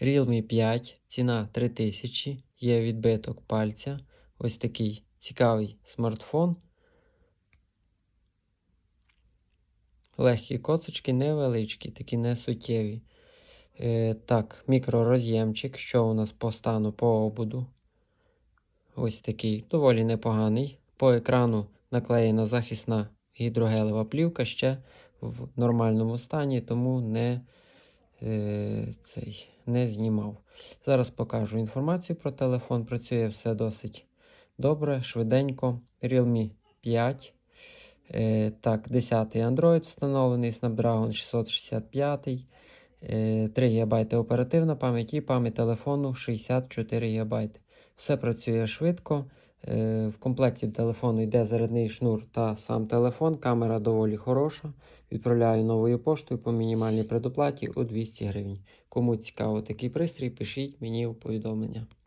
Realme 5, ціна 3000, є відбиток пальця. Ось такий цікавий смартфон. Легкі коцочки, невеличкі, такі не суттєві. Е, так, мікророз'ємчик. Що у нас по стану по обуду? Ось такий доволі непоганий. По екрану наклеєна захисна гідрогелева плівка ще в нормальному стані, тому не, цей, не знімав. Зараз покажу інформацію про телефон. Працює все досить добре, швиденько. Realme 5. Е, так, 10 Android встановлений, Snapdragon 665. Е, 3 ГБ оперативна пам'ять і пам'ять телефону 64 ГБ. Все працює швидко. Е, В комплекті телефону йде зарядний шнур та сам телефон. Камера доволі хороша. Відправляю новою поштою по мінімальній предоплаті у 200 гривень. Кому цікаво такий пристрій, пишіть мені у повідомлення.